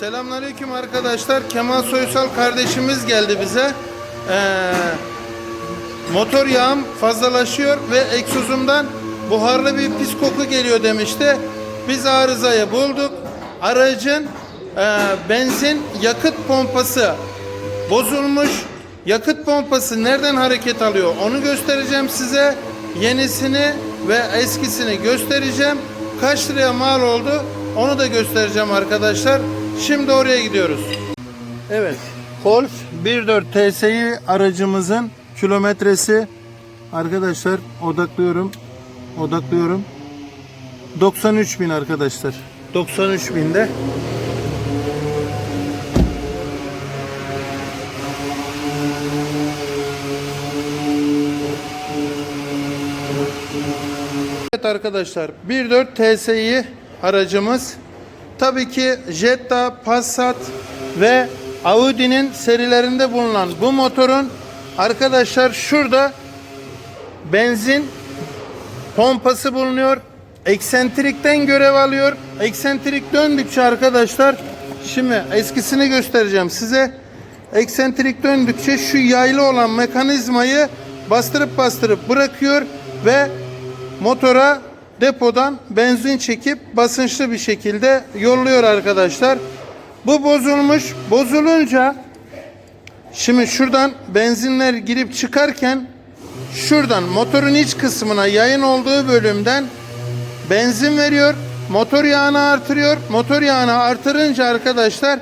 Selamünaleyküm arkadaşlar. Kemal Soysal kardeşimiz geldi bize. Ee, motor yağım fazlalaşıyor ve egzozumdan buharlı bir pis koku geliyor demişti. Biz arızayı bulduk. Aracın e, benzin yakıt pompası bozulmuş. Yakıt pompası nereden hareket alıyor onu göstereceğim size. Yenisini ve eskisini göstereceğim. Kaç liraya mal oldu onu da göstereceğim arkadaşlar. Şimdi oraya gidiyoruz. Evet. Golf 1.4 TSI aracımızın kilometresi arkadaşlar odaklıyorum. Odaklıyorum. 93 bin arkadaşlar. 93 binde. Evet arkadaşlar 1.4 TSI aracımız tabii ki Jetta, Passat ve Audi'nin serilerinde bulunan bu motorun arkadaşlar şurada benzin pompası bulunuyor. Eksentrikten görev alıyor. Eksentrik döndükçe arkadaşlar şimdi eskisini göstereceğim size. Eksentrik döndükçe şu yaylı olan mekanizmayı bastırıp bastırıp bırakıyor ve motora depodan benzin çekip basınçlı bir şekilde yolluyor arkadaşlar. Bu bozulmuş. Bozulunca şimdi şuradan benzinler girip çıkarken şuradan motorun iç kısmına yayın olduğu bölümden benzin veriyor. Motor yağını artırıyor. Motor yağını artırınca arkadaşlar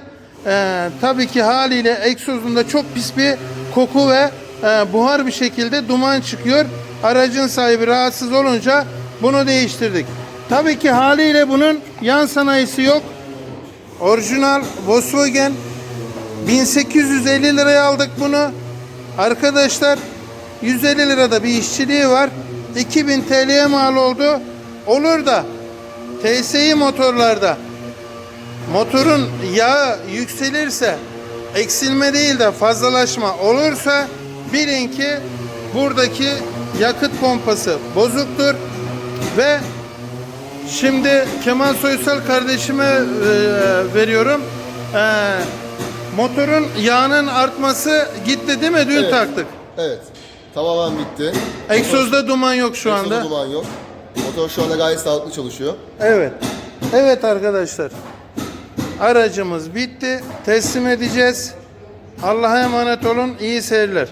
eee, tabii ki haliyle egzozunda çok pis bir koku ve eee, buhar bir şekilde duman çıkıyor. Aracın sahibi rahatsız olunca bunu değiştirdik. Tabii ki haliyle bunun yan sanayisi yok. Orijinal Volkswagen 1850 liraya aldık bunu. Arkadaşlar 150 lirada bir işçiliği var. 2000 TL'ye mal oldu. Olur da TSI motorlarda motorun yağı yükselirse eksilme değil de fazlalaşma olursa bilin ki buradaki yakıt pompası bozuktur ve şimdi Kemal Soysal kardeşime e, veriyorum. E, motorun yağının artması gitti değil mi? Dün Evet. taktık. Evet. Tamamen bitti. Egzozda duman yok şu Egzozda anda. duman yok. Motor şu anda gayet sağlıklı çalışıyor. Evet. Evet arkadaşlar. Aracımız bitti. Teslim edeceğiz. Allah'a emanet olun. İyi seyirler.